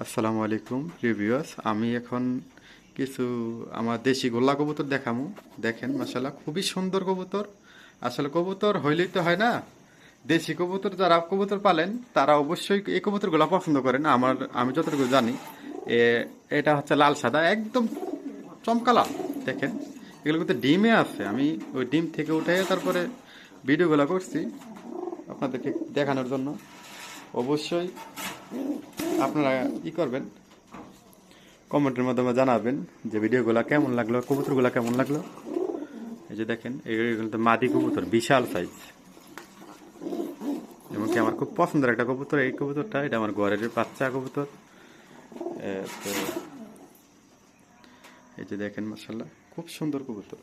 আসসালামু আলাইকুম রিভিউয়ার্স আমি এখন কিছু আমার দেশি গোল্লা কবুতর দেখামু। দেখেন মাসাল্লাহ খুবই সুন্দর কবুতর। আসলে কবুতর হইলেই তো হয় না। দেশি কবুতর, যারা কবুতর পালেন, তারা অবশ্যই এই কবুতরগুলো পছন্দ করেন। আমার, আমি যতটুকু জানি, এ, এটা হচ্ছে লাল সাদা, একদম চমকা লাল দেখেন, এগুলো কিন্তু ডিমে আছে। আমি ওই ডিম থেকে উঠে তারপরে ভিডিওগুলো করছি আপনাদেরকে দেখানোর জন্য। অবশ্যই আপনারা ই করবেন? কমেন্টের মাধ্যমে জানাবেন যে ভিডিওগুলো কেমন লাগল, কবুতরগুলো কেমন লাগল। এই যে দেখেন এগুলো তো মাদি কবুতর, বিশাল সাইজ এমনকি আমার খুব পছন্দের একটা কবুতর, এই কবুতরটা, এটা আমার ঘরের বাচ্চা কবুতর। তো এই যে দেখেন মার্শাল্লাহ খুব সুন্দর কবুতর।